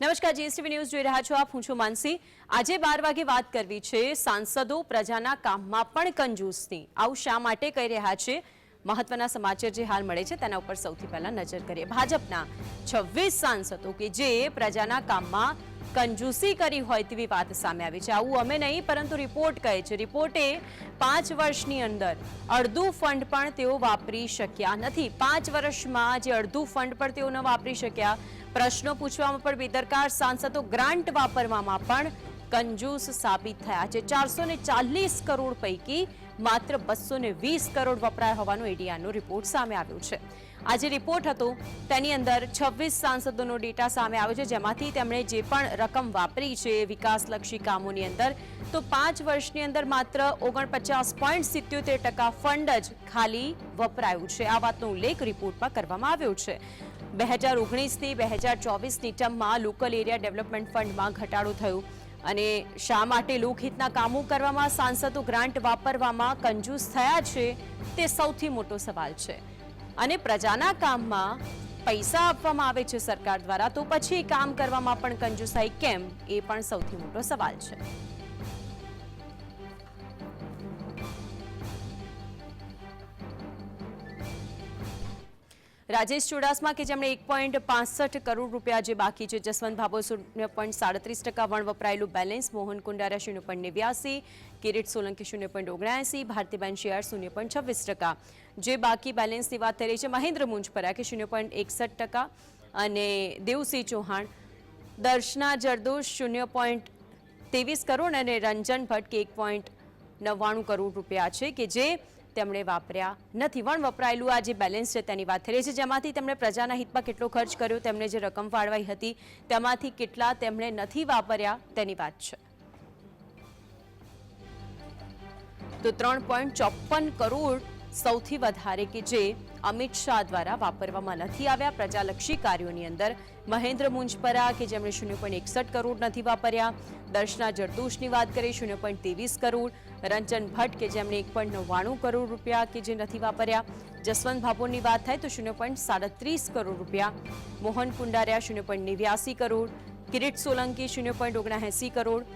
નમસ્કાર, GSTV news જોઈ રહ્યા છો આપ. હું છું માનસી. આજે બાર વાગે વાત કરવી છે સાંસદો પ્રજાના કામમાં પણ કંજૂસની. આવું શા માટે કહી રહ્યા છે? મહત્વના સમાચાર જે હાલ મળે છે તેના ઉપર સૌથી પહેલા નજર કરીએ. ભાજપના છવ્વીસ સાંસદો કે જે પ્રજાના કામમાં કંજૂસી કરી હોય તેવી વાત સામે આવી છે. આવું અમે નહીં, પરંતુ રિપોર્ટ કહે છે. રિપોર્ટે પાંચ વર્ષની અંદર અડધું ફંડ પણ તેઓ વાપરી શક્યા નથી. પાંચ વર્ષમાં જે અડધું ફંડ પણ તેઓ ન વાપરી શક્યા. પ્રશ્નો પૂછવામાં પણ બેદરકાર સાંસદો ગ્રાન્ટ વાપરવામાં પણ કંજૂસ સાબિત થયા છે. ચારસો ચાલીસ કરોડ પૈકી માત્ર બસો વીસ કરોડ વપરાય હોવાનો એડીઆરનો રિપોર્ટ સામે આવ્યો છે. આ જે રિપોર્ટ હતો, તેની અંદર છવ્વીસ સાંસદોનો ડેટા સામે આવ્યો છે, જેમાંથી તેમણે જે પણ રકમ વાપરી છે વિકાસલક્ષી કામોની અંદર, તો પાંચ વર્ષની અંદર માત્ર ઓગણપચાસ પોઈન્ટ સિત્યોતેર ટકા ફંડ જ ખાલી વપરાયું છે. આ વાતનો ઉલ્લેખ રિપોર્ટમાં કરવામાં આવ્યો છે. બે હજાર ઓગણીસથી બે હજાર ચોવીસની ટર્મમાં લોકલ એરિયા ડેવલપમેન્ટ ફંડમાં ઘટાડો થયો અને શા માટે લોકહિતના કામો કરવામાં સાંસદો ગ્રાન્ટ વાપરવામાં કંજૂસ થયા છે, તે સૌથી મોટો સવાલ છે. અને પ્રજાના કામમાં પૈસા આપવામાં આવે છે સરકાર દ્વારા, તો પછી કામ કરવામાં પણ કંજુસાઈ કેમ? એ પણ સૌથી મોટો સવાલ છે. રાજેશ ચુડાસમા કે જેમણે એક પોઈન્ટ પાસઠ કરોડ રૂપિયા જે બાકી છે, જસવંત ભાભો શૂન્ય પોઈન્ટ સાડત્રીસ ટકા વણ વપરાયેલું બેલેન્સ, મોહન કુંડારા શૂન્ય પોઈન્ટ નેવ્યાસી, કિરીટ સોલંકી શૂન્ય પોઈન્ટ ઓગણ્યાસી, ભારતીબેન શિયાળ શૂન્ય પોઈન્ટ છવ્વીસ ટકા. જે બાકી બેલેન્સની વાત થઈ રહી છે, મહેન્દ્ર મુંજપરા કે શૂન્ય પોઈન્ટ એકસઠ ટકા અને દેવસિંહ ચૌહાણ દર્શના જરદોશ શૂન્ય પોઈન્ટ ત્રેવીસ કરોડ અને રંજન ભટ્ટ કે એક પોઈન્ટ નવ્વાણું કરોડ રૂપિયા છે કે જે તેમણે વાપર્યા નથી. વણ વપરાયેલું આ જે બેલેન્સ છે તેની વાત થઈ રહી છે, જેમાંથી તેમણે પ્રજાના હિતમાં કેટલો ખર્ચ કર્યો, તેમણે જે રકમ ફાળવાઈ હતી, તેમાંથી કેટલા તેમણે નથી વાપર્યા તેની વાત છે. તો ત્રણ પોઈન્ટ ચોપન કરોડ સૌથી વધારે કે જે અમિત શાહ દ્વારા વાપરવામાં નથી આવ્યા. પ્રજાલક્ષી કાર્યોની અંદર મહેન્દ્ર મુંજપરા, કે જેમણે શૂન્ય પોઈન્ટ એકસઠ કરોડ નથી વાપર્યા. દર્શના જરદોશની વાત કરીએ, શૂન્ય પોઈન્ટ ત્રેવીસ કરોડ. રંજન ભટ્ટ, કે જેમણે એક પોઈન્ટ નવ્વાણું કરોડ રૂપિયા કે જે નથી વાપર્યા. જસવંત ભાભોરની વાત થાય તો શૂન્ય પોઈન્ટ સાડત્રીસ કરોડ રૂપિયા. મોહન કુંડારિયા, શૂન્ય પોઈન્ટ નેવ્યાસી કરોડ. કિરીટ સોલંકી, શૂન્ય પોઈન્ટ ઓગણએંસી કરોડ.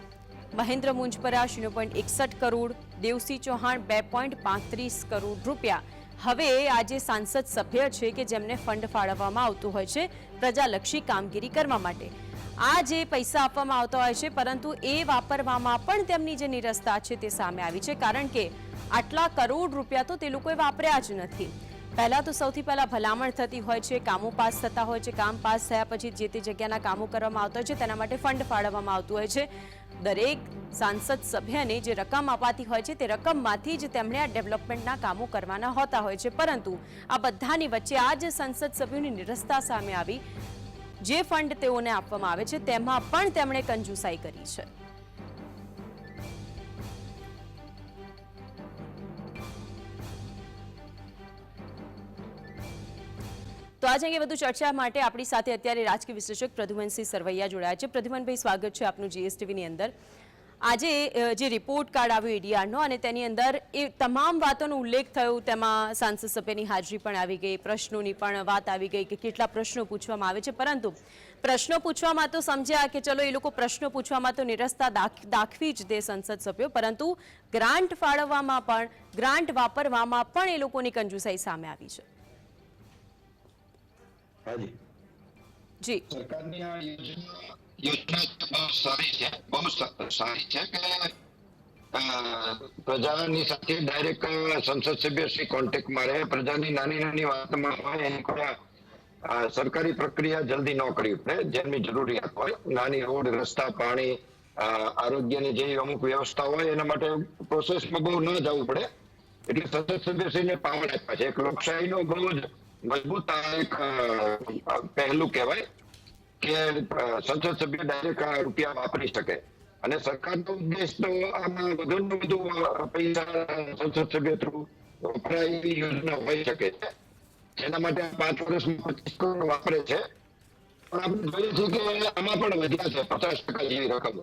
મહેન્દ્ર મુંજપરા, શૂન્ય પોઈન્ટ એકસઠ કરોડ. દેવસિંહ ચૌહાણ બે પોઈન્ટ પાંત્રીસ કરોડ રૂપિયા. હવે આ જે સાંસદ સભ્ય છે કે જેમને ફંડ ફાળવવામાં આવતું હોય છે, પ્રજાલક્ષી કામગીરી કરવા માટે. આ જે પૈસા આપવામાં આવતા હોય છે, પરંતુ એ વાપરવામાં પણ તેમની જે નિરસતા છે તે સામે આવી છે, કારણ કે આટલા કરોડ રૂપિયા તો તે લોકોએ વાપર્યા જ નથી. પહેલાં તો સૌથી પહેલાં ભલામણ થતી હોય છે, કામો પાસ થતા હોય છે, કામ પાસ થયા પછી જે તે જગ્યાના કામો કરવામાં આવતા હોય છે, તેના માટે ફંડ ફાળવવામાં આવતું હોય છે. દરેક સાંસદ સભ્યને જે રકમ અપાતી હોય છે તે રકમમાંથી જ તેમણે આ ડેવલપમેન્ટના કામો કરવાના હોતા હોય છે. પરંતુ આ બધાની વચ્ચે આ જ સંસદ સભ્યોની નિરસતા સામે આવી. જે ફંડ તેઓને આપવામાં આવે છે, તેમાં પણ તેમણે કંજુસાઈ કરી છે. તો આજે અંગે વધુ ચર્ચા માટે આપણી સાથે અત્યારે રાજકીય વિશ્લેષક પ્રધુમનસિંહ સરવૈયા જોડાયા છે. પ્રધુમનભાઈ સ્વાગત છે આપનું જીએસટીવીની અંદર. આજે જે રિપોર્ટ કાર્ડ આવ્યો એડીઆરનો અને તેની અંદર એ તમામ વાતોનો ઉલ્લેખ થયો. તેમાં સાંસદ સભ્યની હાજરી પણ આવી ગઈ, પ્રશ્નોની પણ વાત આવી ગઈ કે કેટલા પ્રશ્નો પૂછવામાં આવે છે. પરંતુ પ્રશ્નો પૂછવામાં તો સમજ્યા કે ચલો એ લોકો પ્રશ્નો પૂછવામાં તો નિરસતા દાખ- દાખવી જ દે સંસદ સભ્યો. પરંતુ ગ્રાન્ટ ફાળવવામાં પણ, ગ્રાન્ટ વાપરવામાં પણ એ લોકોની કંજુસાઈ સામે આવી છે. હાજી. જી. સરકારની આ યોજના યોજના બહુ સારી છે. બહુ સારી છે કે પ્રજાની સાથે ડાયરેક્ટ સંસદ સભ્ય શ્રી કોન્ટેક્ટમાં રહે. પ્રજાની નાની નાની વાતમાં હોય એની કોઈ સરકારી પ્રક્રિયા જલ્દી ન કરવી પડે. જેમની જરૂરિયાત હોય. નાની રોડ રસ્તા પાણી આરોગ્યની જે અમુક વ્યવસ્થા હોય એના માટે પ્રોસેસમાં બહુ ન જવું પડે. એટલે સંસદ સભ્યશ્રીને પાવર આપ્યા છે. એક લોકશાહીનો બહુ જ મજબૂત એક પહેલું કહેવાય કે સંસદ સભ્ય ડાયરેક્ટ રૂપિયા વાપરી શકે. અને સરકારનો ઉદ્દેશ તો આમાં વધુ ને વધુ પૈસા સંસદ સભ્ય થ્રુ વપરાય એવી યોજના હોઈ શકે છે. જેના માટે પાંચ વર્ષમાં પચીસ કરોડ વાપરે છે. પણ આપણે જોઈએ છીએ કે આમાં પણ વધ્યા છે, પચાસ ટકા જેવી રકમ.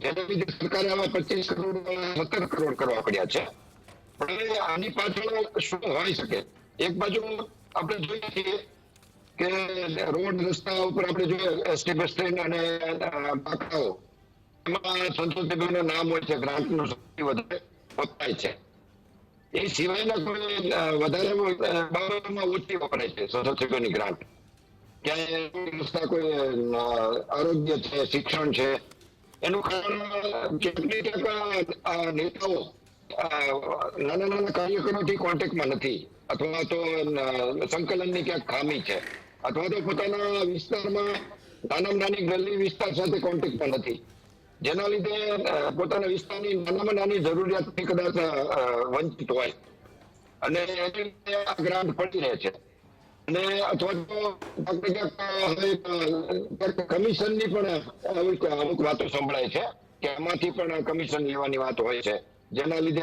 જેના લીધે સરકારે આમાં પચીસ કરોડ સત્તર કરોડ કરવા પડ્યા છે. પણ આની પાછળ શું હોઈ શકે? એક બાજુ આપણે જોઈએ છીએ કે રોડ રસ્તા ઉપર આપણે જોઈએ એસટી બસ સ્ટેન્ડ અને અ, એમાં સભ્યોનું નામ હોય છે ગ્રાન્ટનું સૌથી વધારે વપરાય છે. એ સિવાયના કોઈ વધારે બાબતમાં ઓછી વપરાય છે સંસદની ગ્રાન્ટ. ક્યાંય રસ્તા કોઈ આરોગ્ય છે શિક્ષણ છે એનું કારણ કેટલી ટકા નેતાઓ નાના નાના કાર્યકરોથી કોન્ટેક્ટમાં નથી. અથવા તો સંકલનની ક્યાંક ખામી છે. અથવા તો પોતાના વિસ્તારમાં નાનામાં નાની ગલી વિસ્તાર સાથે કોન્ટેક્ટમાં નથી. જેના લીધે પોતાના વિસ્તારની નાનામાં નાની જરૂરિયાતથી કદાચ વંચિત હોય. અને એની લીધે આ ગ્રાન્ટ પડી રહે છે. અને અથવા તો કમિશનની પણ અમુક વાતો સંભળાય છે કે આમાંથી પણ કમિશન લેવાની વાત હોય છે. જેના લીધે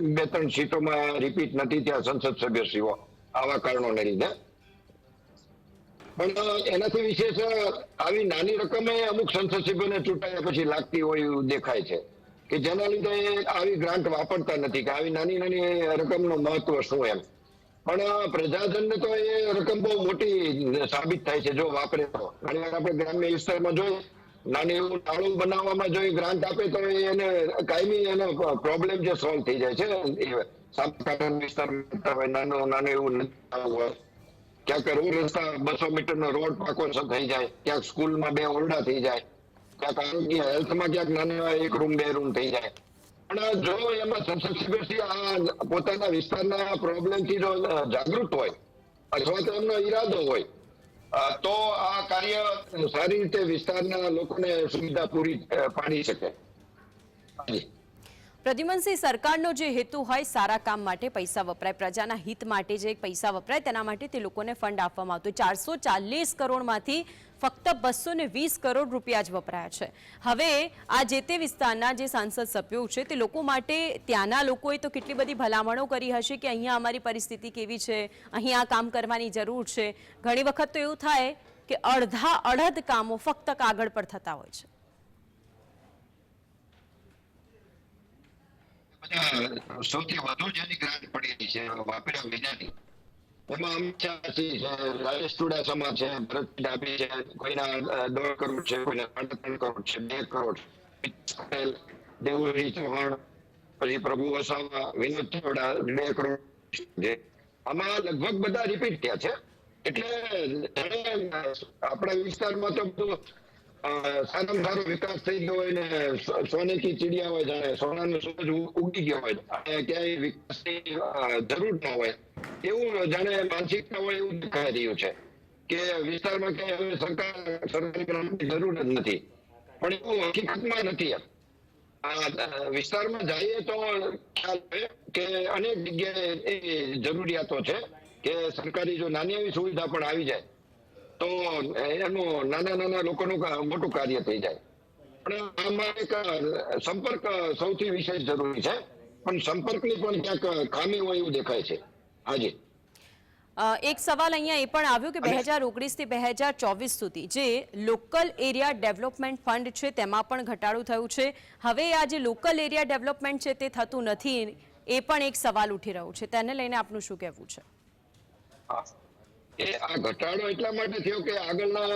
બે ત્રણ સીટોમાં રિપીટ નથી ત્યાં સંસદ સભ્યશ્રીઓ આવા કારણોને લીધે. પણ એનાથી વિશેષ આવી નાની રકમે અમુક સંસદ સભ્યોને ચૂંટાયા પછી લાગતી હોય એવું દેખાય છે. કે જેના લીધે આવી ગ્રાન્ટ વાપરતા નથી, કે આવી નાની નાની રકમનું મહત્વ શું એમ. પણ પ્રજાજનને તો એ રકમ બહુ મોટી સાબિત થાય છે, જો વાપરે તો. ઘણી વાર આપણે ગ્રામ્ય વિસ્તારમાં જોઈએ નાની એવું નાળું બનાવવામાં જો એ ગ્રાન્ટ આપે તો એને કાયમી એનો પ્રોબ્લેમ જે સોલ્વ થઈ જાય છે. સાબરકાંઠા વિસ્તારમાં નાનું નાનું એવું હોય. ક્યાંક રોડ રસ્તા બસો મીટર નો રોડ પાકો થઈ જાય, ક્યાંક સ્કૂલમાં બે ઓરડા થઈ જાય, ક્યાંક આરોગ્ય હેલ્થમાં ક્યાંક નાના એક રૂમ, બે રૂમ થઈ જાય. પણ જો એમાં પોતાના વિસ્તારના પ્રોબ્લેમથી જો જાગૃત હોય, અથવા તો એમનો ઈરાદો હોય તો આ કાર્ય સારી રીતે વિસ્તારના લોકોને સુવિધા પૂરી પાડી શકે. પ્રદ્યુમનસિંહ સરકારનો જે હેતુ હોય સારા કામ માટે પૈસા વપરાય, પ્રજાના હિત માટે જે પૈસા વપરાય તેના માટે તે લોકોને ફંડ આપવામાં આવતું. ચારસો ચાલીસ કરોડમાંથી ફક્ત બસો ને વીસ કરોડ રૂપિયા જ વપરાયા છે. હવે આ જે તે વિસ્તારના જે સાંસદ સભ્યો છે તે લોકો માટે ત્યાંના લોકોએ તો કેટલી બધી ભલામણો કરી હશે કે અહીંયા અમારી પરિસ્થિતિ કેવી છે અહીં આ કામ કરવાની જરૂર છે. ઘણી વખત તો એવું થાય કે અડધા અડધ કામો ફક્ત કાગળ પર થતા હોય છે. સૌથી વધુ જેની ગ્રાન્ટ પડી છે વાપર્યા વિનાની. એમાં અમિત છે, રાજેશ ચુડાસમા છે ભરત ડાભી છે, કોઈના દોઢ કરોડ છે, કોઈના સાડા ત્રણ કરોડ છે, બે કરોડ. દેવુજી ચૌહાણ, પછી પ્રભુ વસાવા, વિનોદ ચાવડા, બે કરોડ આમાં લગભગ બધા રિપીટ થયા છે. એટલે આપણા વિસ્તારમાં તો બધું સારામાં સારો વિકાસ થઈ ગયો હોય ને સોને કી ચીડિયા હોય જાણે, સોનાનો સૂરજ ઉગી ગયો હોય, અને ક્યાંય વિકાસની જરૂર ન હોય, એવું જાણે માનસિકતા હોય એવું દેખાઈ રહ્યું છે. કે વિસ્તારમાં ક્યાંય હવે સરકાર, સરકારી ગ્રાન્ટની જરૂર જ નથી. પણ એવું હકીકતમાં નથી. વિસ્તારમાં જઈએ તો ખ્યાલ આવે કે અનેક જગ્યાએ એ જરૂરિયાતો છે કે સરકારી જો નાની એવી સુવિધા પણ આવી જાય તો એનું નાના નાના લોકોનું મોટું કાર્ય થઈ જાય. પણ આમાં એક સંપર્ક સૌથી વિશેષ જરૂરી છે. પણ સંપર્કની પણ ક્યાંક ખામી હોય એવું દેખાય છે. હાજી. એક સવાલ અહીંયા એ પણ આવ્યો કે બે હજાર ઓગણીસથી બે હજાર ચોવીસ સુધી જે લોકલ એરિયા ડેવલપમેન્ટ ફંડ છે તેમાં પણ ઘટાડો થયું છે. હવે આ જે લોકલ એરિયા ડેવલપમેન્ટ છે તે થતું નથી એ પણ એક સવાલ ઉઠી રહ્યો છે. તેને લઈને આપનું શું કહેવું છે? એ આ ઘટાડો એટલા માટે થયો કે આગળના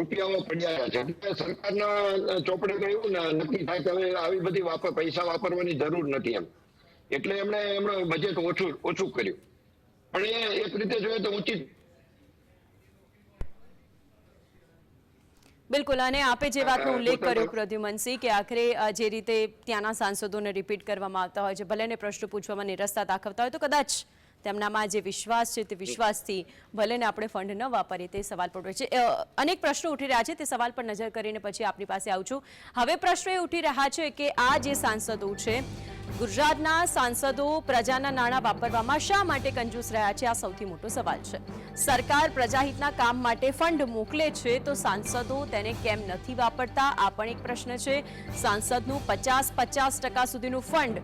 રૂપિયાઓ પડ્યા છે. એટલે સરકારના ચોપડે કહ્યું ને નક્કી થાય કે હવે આવી બધી વાપર પૈસા વાપરવાની જરૂર નથી એમ. એટલે એમણે એમણે બજેટ ઓછું ઓછું કર્યું. પણ એ એક રીતે જોઈએ તો ઉચિત બિલકુલ અને આપે જે વાતનો ઉલ્લેખ કર્યો પ્રદ્યુમનસિંહ કે આખરે જે રીતે ત્યાંના સાંસદોને રિપીટ કરવામાં આવતા હોય છે ભલે ને પ્રશ્ન પૂછવામાં નિરસ્તા દાખવતા હોય તો કદાચ તેમનામાં જે વિશ્વાસ છે તે વિશ્વાસથી ભલે ને આપણે ફંડ ન વાપરીએ તે સવાલ પર છે. અનેક પ્રશ્નો ઉઠી રહ્યા છે તે સવાલ પર નજર કરીને પછી આપની પાસે આવું છું. હવે પ્રશ્નો એ ઉઠી રહ્યા છે કે આ જે સાંસદો છે, ગુજરાતના સાંસદો પ્રજાના નાણાં વાપરવામાં શા માટે કંજૂસ રહ્યા છે? આ સૌથી મોટો સવાલ છે. સરકાર પ્રજાહિતના કામ માટે ફંડ મોકલે છે તો સાંસદો તેને કેમ નથી વાપરતા? આ પણ એક પ્રશ્ન છે. સાંસદનું પચાસ પચાસ ટકા સુધીનું ફંડ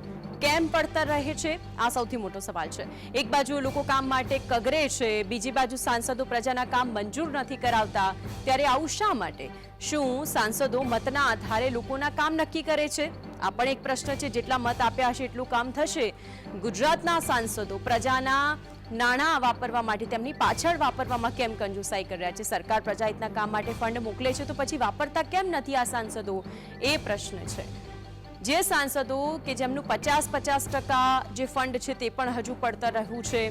કેમ પડતર રહે છે? આ સૌથી મોટો સવાલ છે. એક બાજુ લોકો કામ માટે કગરે છે, બીજી બાજુ સાંસદો પ્રજાના કામ મંજૂર નથી કરાવતા. ત્યારે આવું શા માટે? શું સાંસદો મતના આધારે લોકોના કામ નક્કી કરે છે? આ પણ એક પ્રશ્ન છે, જેટલા મત આપ્યા હશે એટલું કામ થશે. ગુજરાતના સાંસદો પ્રજાના નાણાં વાપરવા માટે, તેમની પાછળ વાપરવામાં કેમ કંજુસાઈ કરી રહ્યા છે? સરકાર પ્રજાહિતના કામ માટે ફંડ મોકલે છે તો પછી વાપરતા કેમ નથી આ સાંસદો? એ પ્રશ્ન છે. જે સાંસદો કે જેમનું પચાસ પચાસ ટકા જે ફંડ છે તે પણ હજુ પડતર રહ્યું છે,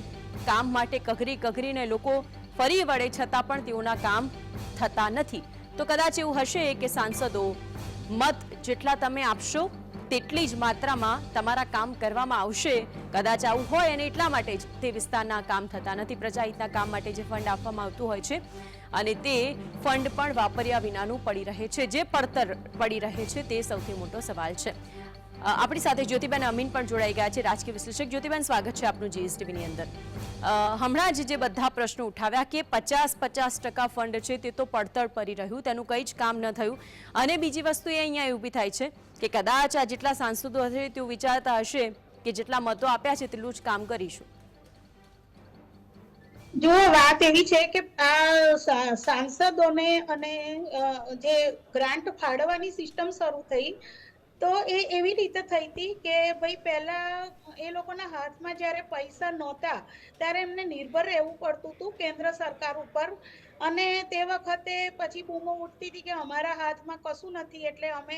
કામ માટે કઘરી કઘરીને લોકો ફરી વળે છતાં પણ તેઓના કામ થતા નથી. તો કદાચ એવું હશે કે સાંસદો મત જેટલા તમે આપશો તેટલી જ માત્રામાં તમારા કામ કરવામાં આવશે. કદાચ આવું હોય અને એટલા માટે જ તે વિસ્તારના કામ થતા નથી. પ્રજાહિતના કામ માટે જે ફંડ આપવામાં આવતું હોય છે અને તે ફંડ પણ વાપર્યા વિનાનું પડી રહે છે. જે પડતર પડી રહે છે તે સૌથી મોટો સવાલ છે. આપણી સાથે જ્યોતિબેન અમીન પણ જોડાઈ ગયા છે, રાજકીય વિશ્લેષક. જ્યોતિબેન, સ્વાગત છે આપનું જીએસટીવીની અંદર. હમણાં જ જે બધા પ્રશ્નો ઉઠાવ્યા કે પચાસ પચાસ ટકા ફંડ છે તે તો પડતર પડી રહ્યું, તેનું કંઈ જ કામ ન થયું. અને બીજી વસ્તુ એ અહીંયા ઊભી થાય છે કે કદાચ આ જેટલા સાંસદો હશે તેઓ વિચારતા હશે કે જેટલા મતો આપ્યા છે તેટલું જ કામ કરીશું. જો વાત એવી છે કે આ સાંસદોને અને જે ગ્રાન્ટ ફાળવવાની સિસ્ટમ શરૂ થઈ તો એ એવી રીતે થઈ હતી કે ભાઈ પહેલા એ લોકોના હાથમાં જ્યારે પૈસા નહોતા, ત્યારે એમને નિર્ભર રહેવું પડતું હતું કેન્દ્ર સરકાર ઉપર. અને તે વખતે પછી બૂમો ઉઠતી હતી કે અમારા હાથમાં કશું નથી, એટલે અમે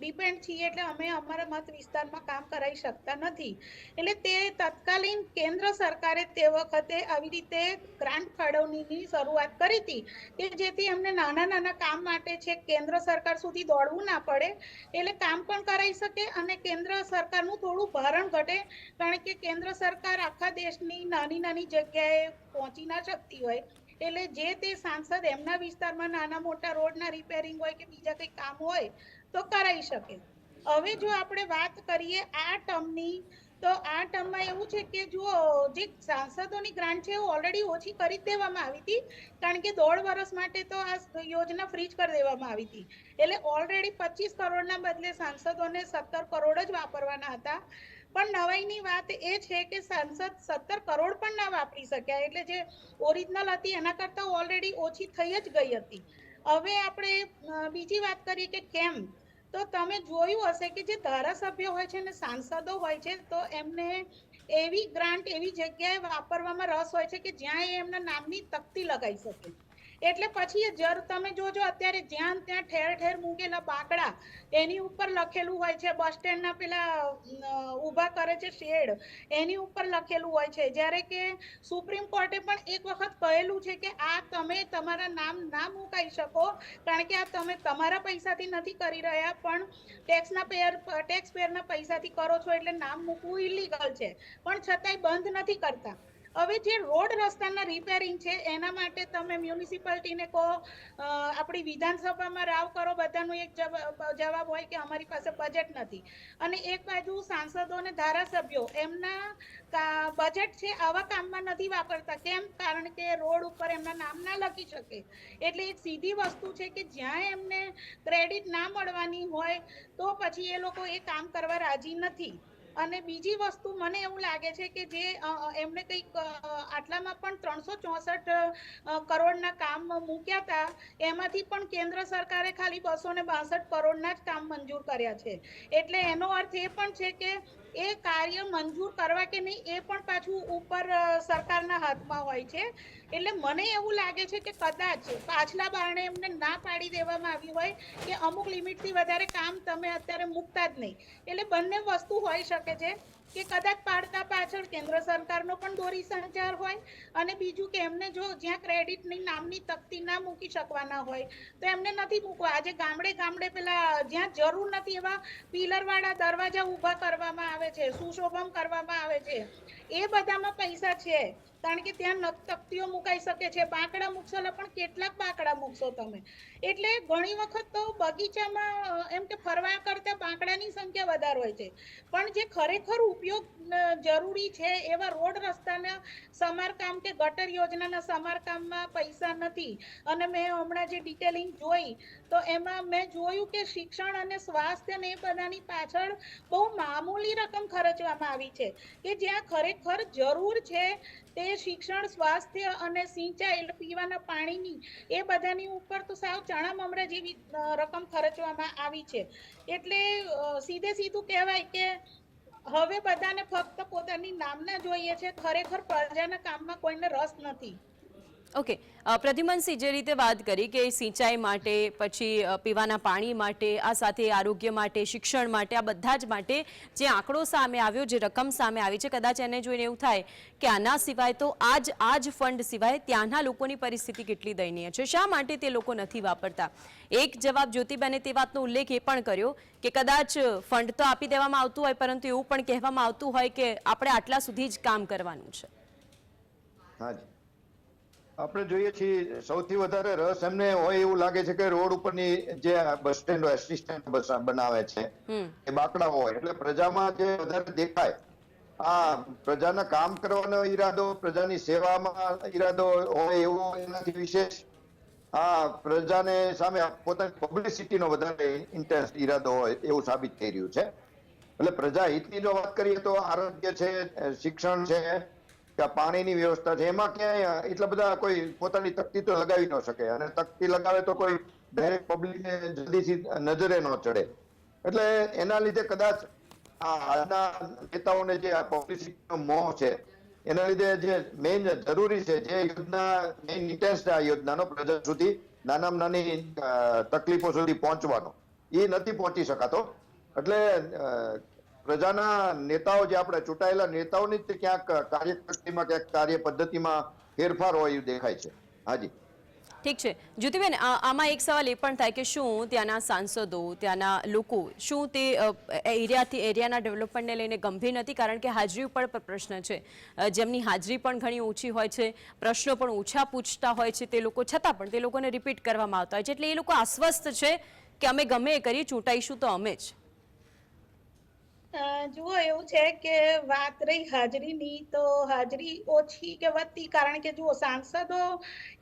ડિપેન્ડ છીએ, એટલે અમે અમારા મત વિસ્તારમાં કામ કરાવી શકતા નથી. એટલે તે તત્કાલીન કેન્દ્ર સરકારે તે વખતે આવી રીતે ગ્રાન્ટ ફાળવણીની શરૂઆત કરી હતી કે જેથી એમને નાના નાના કામ માટે છે કેન્દ્ર સરકાર સુધી દોડવું ના પડે. એટલે કામ પણ કરાવી શકે અને કેન્દ્ર સરકારનું થોડું ભારણ ઘટે કારણ કે કેન્દ્ર સરકાર આખા દેશની નાની નાની જગ્યાએ પહોંચી ના શકતી હોય, એટલે જે તે સાંસદ એમના વિસ્તારમાં નાના મોટા રોડના રિપેરિંગ હોય કે બીજા કંઈ કામ હોય, તો કરાવી શકે. હવે જો આપણે વાત કરીએ આ ટર્મની, તો આ ટર્મમાં એવું છે કે જો જે સાંસદોની ગ્રાન્ટ છે એ ઓલરેડી ઓછી કરી દેવામાં આવી હતી, કારણ કે દોઢ વર્ષ માટે તો આ યોજના ફ્રીજ કરી દેવામાં આવી હતી. એટલે ઓલરેડી પચીસ કરોડના બદલે સાંસદોને સત્તર કરોડ જ વાપરવાના હતા. પણ નવાઈની વાત એ છે કે સાંસદ સત્તર કરોડ પણ ના વાપરી શક્યા, એટલે જે ઓરિજિનલ હતી એના કરતાં ઓલરેડી ઓછી થઈ જ ગઈ હતી. હવે આપણે બીજી વાત કરીએ કે કેમ? તો તમે જોયું હશે કે જે ધારાસભ્યો હોય છે ને સાંસદો હોય છે, તો એમને એવી ગ્રાન્ટ એવી જગ્યાએ વાપરવામાં રસ હોય છે કે જ્યાં એ એમના નામની તકતી લગાવી શકે. એટલે પછી એ જર તમે જોજો, અત્યારે જ્યાં ત્યાં ઠેર ઠેર મૂકેલા બાકડા, એની ઉપર લખેલું હોય છે, બસ સ્ટેન્ડના પેલા ઊભા કરે છે શેડ, એની ઉપર લખેલું હોય છે. જ્યારે કે સુપ્રીમ કોર્ટે પણ એક વખત કહેલું છે કે આ તમે તમારા નામ ના મુકાઈ શકો, કારણ કે આ તમે તમારા પૈસાથી નથી કરી રહ્યા, પણ ટેક્સના પેયર ટેક્સ પેયરના પૈસાથી કરો છો એટલે નામ મૂકવું ઇલીગલ છે. પણ છતાંય બંધ નથી કરતા. હવે જે રોડ રસ્તાના રિપેરિંગ છે, એના માટે તમે મ્યુનિસિપાલિટીને કહો આપણી વિધાનસભામાં રાવ કરો, બધાનું એક જવાબ હોય કે અમારી પાસે બજેટ નથી. અને એક બાજુ સાંસદો અને ધારાસભ્યો, એમના બજેટ છે, આવા કામમાં નથી વાપરતા. કેમ? કારણ કે રોડ ઉપર એમના નામ ના લખી શકે. એટલે એક સીધી વસ્તુ છે કે જ્યાં એમને ક્રેડિટ ના મળવાની હોય, તો પછી એ લોકો એ કામ કરવા રાજી નથી. અને બીજી વસ્તુ મને એવું લાગે છે કે જે અ, કંઈક આટલામાં પણ ત્રણસો ચોસઠ કરોડના કામ મૂક્યા હતા એમાંથી પણ કેન્દ્ર સરકારે ખાલી બસો ને બાસઠ કરોડના જ કામ મંજૂર કર્યા છે. એટલે એનો અર્થ એ પણ છે કે એ કાર્ય મંજૂર કરવા કે નહીં, એ પણ પાછું ઉપર સરકારના હાથમાં હોય છે. એટલે મને એવું લાગે છે કે કદાચ પાછલા બારણે એમને ના પાડી દેવામાં આવી હોય કે અમુક લિમિટથી વધારે કામ તમે અત્યારે મૂકતા જ નહીં. એટલે બંને વસ્તુ હોઈ શકે છે. કે કદાચ પાડતા પાછળ કેન્દ્ર સરકારનો પણ દોરી સંચાર હોય અને બીજું કે એમને જો જ્યાં ક્રેડિટની નામની તકતી ના મૂકી શકવાના હોય, તો એમને નથી મૂકવા. આજે ગામડે ગામડે પેલા જ્યાં જરૂર નથી એવા પિલરવાળા દરવાજા ઊભા કરવામાં આવે છે સુશોભમ કરવામાં આવે છે. એ બધામાં પૈસા છે. કારણ કે ત્યાં તકતીઓ મુકાઈ શકે છે. બાંકડા મૂકશો એટલે પણ કેટલાક બાંકડા મૂકશો તમે. એટલે ઘણી વખત તો બગીચામાં એમ કે ફરવા કરતા બાંકડાની સંખ્યા વધારે હોય છે. પણ જે ખરેખર ઉપયોગ જરૂરી છે એવા રોડ રસ્તાના સમારકામ કે ગટર યોજનાના સમારકામમાં પૈસા નથી. અને મેં હમણાં જે ડિટેલિંગ જોઈ તો એમાં મેં જોયું કે શિક્ષણ અને સ્વાસ્થ્ય ને એ બધાની પાછળ બહુ મામૂલી રકમ ખર્ચવામાં આવી છે કે જ્યાં ખરેખર જરૂર છે તે શિક્ષણ, સ્વાસ્થ્ય અને સિંચાઈ પીવાના પાણીની, એ બધાની ઉપર તો સાવ ચણા મમરા જેવી રકમ ખર્ચવામાં આવી છે. એટલે સીધે સીધું કહેવાય કે હવે બધાને ફક્ત પોતાની નામના જોઈએ છે, ખરેખર પ્રજાના કામમાં કોઈને રસ નથી. ઓકે. પ્રદ્યુમનસિંહ, જે રીતે વાત કરી કે સિંચાઈ માટે, પછી પીવાના પાણી માટે, આ સાથે આરોગ્ય માટે, શિક્ષણ માટે, આ બધા જ માટે જે આંકડો સામે આવ્યો, જે રકમ સામે આવી છે, કદાચ એને જોઈને એવું થાય કે આના સિવાય તો આ જ આ જ ફંડ સિવાય ત્યાંના લોકોની પરિસ્થિતિ કેટલી દયનીય છે. શા માટે તે લોકો નથી વાપરતા? એક જવાબ જ્યોતિબેને તે વાતનો ઉલ્લેખ એ પણ કર્યો કે કદાચ ફંડ તો આપી દેવામાં આવતું હોય, પરંતુ એવું પણ કહેવામાં આવતું હોય કે આપણે આટલા સુધી જ કામ કરવાનું છે. હાજી આપણે જોઈએ છીએ સૌથી વધારે રસ એમને હોય એવું લાગે છે કે રોડ ઉપરની જે બસ સ્ટેન્ડ હોય એસિસ્ટન્ટ બસ બનાવે છે એ બાકડા હોય. એટલે પ્રજામાં જે વધારે દેખાય આ પ્રજાના કામ કરવાનો ઈરાદો પ્રજાની સેવામાં ઈરાદો હોય એવો એનાથી વિશેષ આ પ્રજાને સામે પોતાની પબ્લિસિટીનો વધારે ઇન્ટરેસ્ટ ઈરાદો હોય એવું સાબિત થઈ રહ્યું છે. એટલે પ્રજા હિતની જો વાત કરીએ તો આરોગ્ય છે શિક્ષણ છે કે પાણીની વ્યવસ્થા છે. એમાં ક્યાંય એટલા બધા કોઈ પોતાની તકતી તો લગાવી ન શકે. અને તકતી લગાવે તો કોઈ ડાયરેક્ટ પબ્લિકને જલ્દીથી નજરે ન ચડે. એટલે એના લીધે કદાચ આ નેતાઓને જે આ પબ્લિસિટીનો મોહ છે, એના લીધે જે મેઇન જરૂરી છે, જે યોજના મેઇન ઇન્ટેન્સ છે આ યોજનાનો પ્રજા સુધી નાનામાં નાની તકલીફો સુધી પહોંચવાનો. એ નથી પહોંચી શકાતો. એટલે પ્રજાના નેતાઓ જે આપણે ચૂંટાયેલા નેતાઓની જ ક્યાંક કાર્યશક્તિમાં ક્યાંક કાર્ય પદ્ધતિમાં ફેરફાર હોય એવું દેખાય છે. હાજી. ઠીક છે. જ્યોતિબેન આમાં એક સવાલ એ પણ થાય કે શું ત્યાંના સાંસદો, ત્યાંના લોકો શું તે એરિયાથી, એરિયાના ડેવલપમેન્ટને લઈને ગંભીર નથી? કારણ કે હાજરી ઉપર પ્રશ્ન છે. જેમની હાજરી પણ ઘણી ઓછી હોય છે, પ્રશ્નો પણ ઓછા પૂછતા હોય છે તે લોકો, છતાં પણ તે લોકોને રિપીટ કરવામાં આવતા હોય છે. એટલે એ લોકો આશ્વસ્ત છે કે અમે ગમે એ કરીએ, ચૂંટાઈશું તો અમે જ. જુઓ, એવું છે કે વાત રહી હાજરીની, તો હાજરી ઓછી કે વધતી? કારણ કે જુઓ, સાંસદો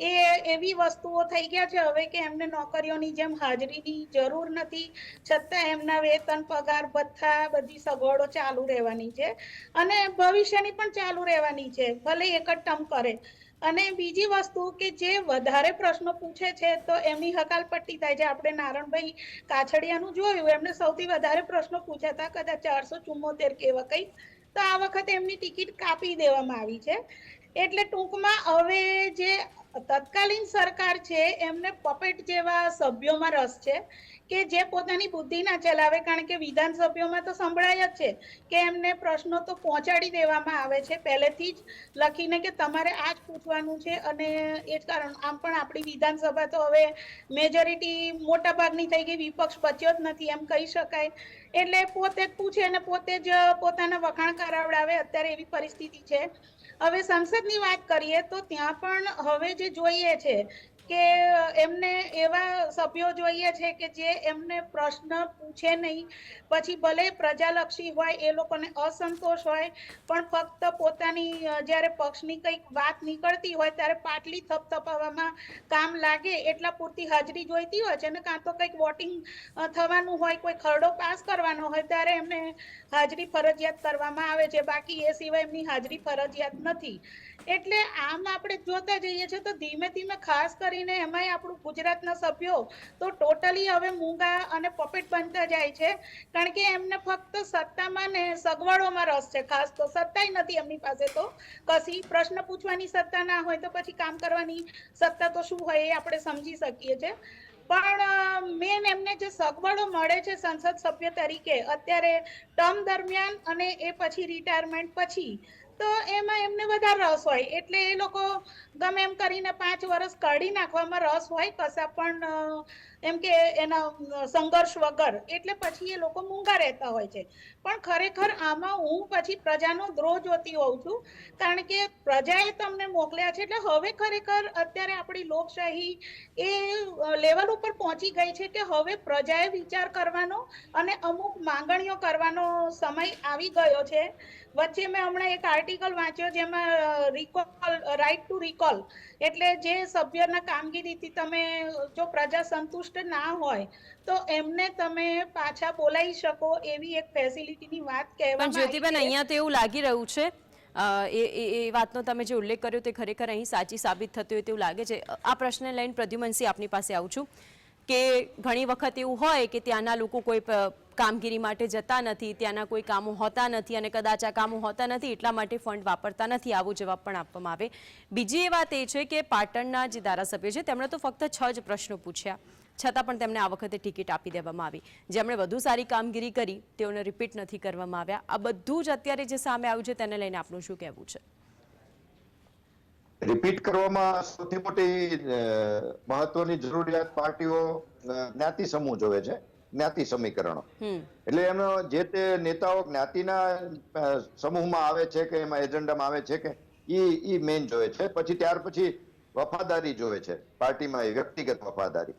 એ એવી વસ્તુઓ થઈ ગયા છે હવે કે એમને નોકરીઓની જેમ હાજરીની જરૂર નથી. છતાં એમના વેતન, પગાર, ભથ્થા, બધી સગવડો ચાલુ રહેવાની છે અને ભવિષ્યની પણ ચાલુ રહેવાની છે. ભલે એક જ ટર્મ કરે. અને બીજી વસ્તુ કે જે વધારે પ્રશ્નો પૂછે છે, તો એમની હકાલપટ્ટી થાય છે. આપણે નારણભાઈ કાછડિયાનું જોયું, એમને સૌથી વધારે પ્રશ્નો પૂછ્યા હતા, કદાચ ચારસો ચુમ્મોતેર કે એવા કંઈક. તો આ વખતે એમની ટિકિટ કાપી દેવામાં આવી છે. એટલે ટૂંકમાં હવે જે તત્કાલીન સરકાર છે, એમને પપેટ જેવા સભ્યોમાં રસ છે કે જે પોતાની બુદ્ધિ ના ચલાવે, કારણ કે વિધાનસભ્યોમાં તો સંભળાય જ છે કે એમને પ્રશ્નો તો પહોંચાડી દેવામાં આવે છે. પહેલેથી જ લખીને કે તમારે આ જ પૂછવાનું છે અને એ જ કારણ, આમ પણ આપણી વિધાનસભા તો હવે મેજોરિટી મોટા ભાગની થઈ ગઈ, વિપક્ષ બચ્યો જ નથી, એમ કહી શકાય. એટલે પોતે જ પૂછે અને પોતે જ પોતાના વખાણ કરાવડાવે, અત્યારે એવી પરિસ્થિતિ છે હવે સંસદની વાત કરીએ તો ત્યાં પણ હવે જે જોઈએ છે કે એમને એવા સભ્યો જોઈએ છે કે જે એમને પ્રશ્ન પૂછે નહીં. પછી ભલે પ્રજાલક્ષી હોય, એ લોકોને અસંતોષ હોય, પણ ફક્ત પોતાની જ્યારે પક્ષની કંઈક વાત નીકળતી હોય, ત્યારે પાટલી થપથપાવવામાં કામ લાગે એટલા પૂરતી હાજરી જોઈતી હોય છે અને કાં તો કંઈક વોટિંગ થવાનું હોય, કોઈ ખરડો પાસ કરવાનો હોય, ત્યારે એમને હાજરી ફરજિયાત કરવામાં આવે છે. બાકી એ સિવાય એમની હાજરી ફરજિયાત નથી. એટલે આમ આપણે જોતા જઈએ છીએ તો ધીમે ધીમે ખાસ કરીને એમાંય આપણું ગુજરાતના સભ્યો તો ટોટલી હવે મૂંગા અને પપેટ બનતા જાય છે. કારણ કે એમને ફક્ત સત્તામાં ને સગવડોમાં રસ છે. ખાસ તો સત્તાય નથી એમની પાસે તો. કશી પ્રશ્ન પૂછવાની સત્તા ના હોય તો પછી કામ કરવાની સત્તા તો શું હોય એ આપણે સમજી શકીએ છીએ. પણ મેન એમને જે સગવડો મળે છે સંસદ સભ્ય તરીકે, અત્યારે ટર્મ દરમિયાન અને એ પછી રિટાયરમેન્ટ પછી તો એમાં એમને વધારે રસ હોય. એટલે એ લોકો ગમે એમ કરીને પાંચ વર્ષ કાઢી નાખવામાં રસ હોય, કશા પણ એમ કે એના સંઘર્ષ વગર. એટલે પછી એ લોકો મૂંગા રહેતા હોય છે. પણ ખરેખર આમાં હું પછી પ્રજાનો દ્રોહ જોતી હોઉં છું. કારણ કે પ્રજાએ તમને મોકલ્યા છે. એટલે હવે ખરેખર અત્યારે આપણી લોકશાહી એ લેવલ ઉપર પહોંચી ગઈ છે કે હવે પ્રજાએ વિચાર કરવાનો અને અમુક માંગણીઓ કરવાનો સમય આવી ગયો છે. વચ્ચે મેં હમણાં એક આર્ટિકલ વાંચ્યો જેમાં રિકોલ રાઈટ ટુ રિકોલ એટલે જે સભ્યના કામગીરીથી તમે, જો પ્રજા સંતુષ્ટ ના હોય તો એમને તમે પાછા બોલાવી શકો એવી એક ફેસિલિટીની વાત કહેવામાં જ્યોતિબેન અહીંયા તો એવું લાગી રહ્યું છે એ વાતનો તમે જે ઉલ્લેખ કર્યો તે ખરેખર અહીં સાચી સાબિત થતી હોય તેવું લાગે છે. આ પ્રશ્ન લઈને પ્રદ્યુમનસિંહ આપની પાસે આવું છું કે ઘણી વખત એવું હોય કે ત્યાંના લોકો કોઈ કામગીરી માટે જતા નથી ત્યાંના કોઈ કામો હોતા નથી અને કદાચ આ કામો હોતા નથી એટલા માટે ફંડ વાપરતા નથી આવો જવાબ પણ આપવામાં આવે. બીજી એ વાત એ છે કે પાટણના જે ધારાસભ્ય છે તેમણે તો ફક્ત છ જ પ્રશ્નો પૂછ્યા. છતાં પણ તેમને આ વખતે ટિકિટ આપી દેવામાં આવી. જેમણે વધુ સારી કામગીરી કરી તેઓને રિપીટ નથી કરવામાં આવ્યા. આ બધું જ અત્યારે જે સામે આવ્યું છે તેને લઈને આપનું શું કહેવું છે? રિપીટ કરવામાં સૌથી મોટી મહત્વની જરૂરિયાત પાર્ટીઓ જ્ઞાતિ સમૂહ જોવે છે. જ્ઞાતિ સમીકરણો. એટલે એમનો જે તે નેતાઓ જ્ઞાતિના સમૂહમાં આવે છે કે એમાં એજન્ડામાં આવે છે કે ઈ ઈ મેઇન જોવે છે. પછી ત્યાર પછી વફાદારી જોવે છે. પાર્ટીમાં એ વ્યક્તિગત વફાદારી.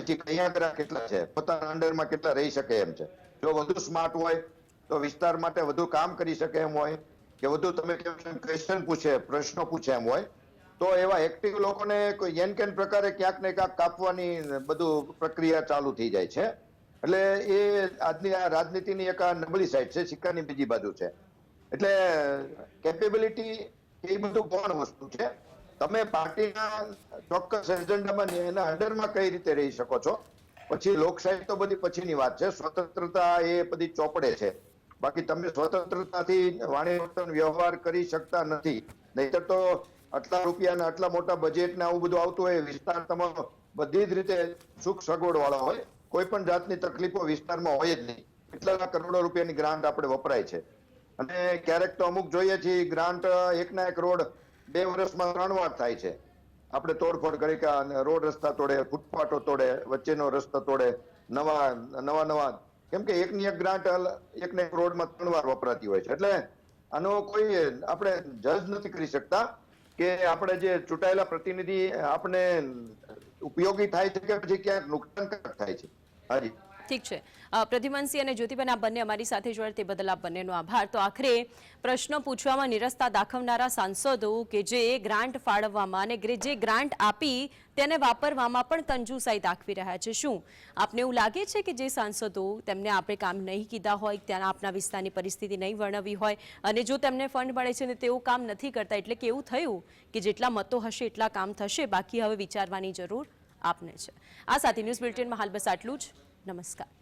પછી કયા કેટલા છે? પોતાના અંડરમાં કેટલા રહી શકે એમ છે? જો વધુ સ્માર્ટ હોય, તો વિસ્તાર માટે વધુ કામ કરી શકે એમ હોય, કે વધુ તમે ક્વેશ્ચન પૂછે, પ્રશ્નો પૂછે એમ હોય, તો એવા એક્ટિવ લોકોને કોઈ યેન કેન પ્રકારે ક્યાંક ને ક્યાંક કાપવાની બધું પ્રક્રિયા ચાલુ થઈ જાય છે. એટલે એ આજની આ રાજનીતિની એક આ નબળી સાઈડ છે, સિક્કાની બીજી બાજુ છે. એટલે કેપેબિલિટી એ બધું કોણ વસ્તુ છે? તમે પાર્ટીના ચોક્કસ એજન્ડામાં એના અંડરમાં કઈ રીતે રહી શકો છો? પછી લોકશાહી તો બધી પછીની વાત છે. સ્વતંત્રતા એ બધી ચોપડે છે. બાકી તમે સ્વતંત્રતાથી વાણીવર્તન વ્યવહાર કરી શકતા નથી. નહીતર તો આટલા રૂપિયાના, આટલા મોટા બજેટના આવું બધું આવતું હોય વિસ્તાર તમારો બધી જ રીતે સુખ સગવડ વાળો હોય. કોઈ પણ જાતની તકલીફો વિસ્તારમાં હોય જ નહીં. એટલા કરોડો રૂપિયાની ગ્રાન્ટ આપણે વપરાય છે. અને ક્યારેક તો અમુક જોઈએ છીએ ગ્રાન્ટ એકના એક રોડ બે વર્ષમાં ત્રણ વાર થાય છે. આપણે તોડફોડ કરી કે રોડ રસ્તા તોડે ફૂટપાટો તોડે, વચ્ચેનો રસ્તો તોડે, નવા નવા નવા. કેમ કે એકની એક ગ્રાન્ટ એકને એક રોડમાં ત્રણ વાર વપરાતી હોય છે. એટલે આનો કોઈ આપણે જજ નથી કરી શકતા કે આપણે જે ચૂંટાયેલા પ્રતિનિધિ આપણે ઉપયોગી થાય છે કે પછી ક્યાંક નુકસાનકારક થાય છે. હાજી. ઠીક છે. પ્રદ્યુમનસિંહ અને જ્યોતિબેન, આ બંને અમારી સાથે જોડાય તે બદલ આપ બંનેનો આભાર. તો આખરે પ્રશ્ન પૂછવામાં નિરસ્તા દાખવનારા સાંસદો કે જે ગ્રાન્ટ ફાળવવામાં અને જે ગ્રાન્ટ આપી તેને વાપરવામાં પણ તંજુસાઈ દાખવી રહ્યા છે. શું આપને એવું લાગે છે કે જે સાંસદો તેમને આપણે કામ નહીં કીધા હોય, ત્યાં આપના વિસ્તારની પરિસ્થિતિ નહીં વર્ણવી હોય અને જો તેમને ફંડ મળે છે ને તેઓ કામ નથી કરતા એટલે કે એવું થયું કે જેટલા મતો હશે એટલા કામ થશે, બાકી હવે વિચારવાની જરૂર આપને છે. આ સાથે ન્યૂઝ બુલેટિનમાં હાલ બસ આટલું જ. નમસ્કાર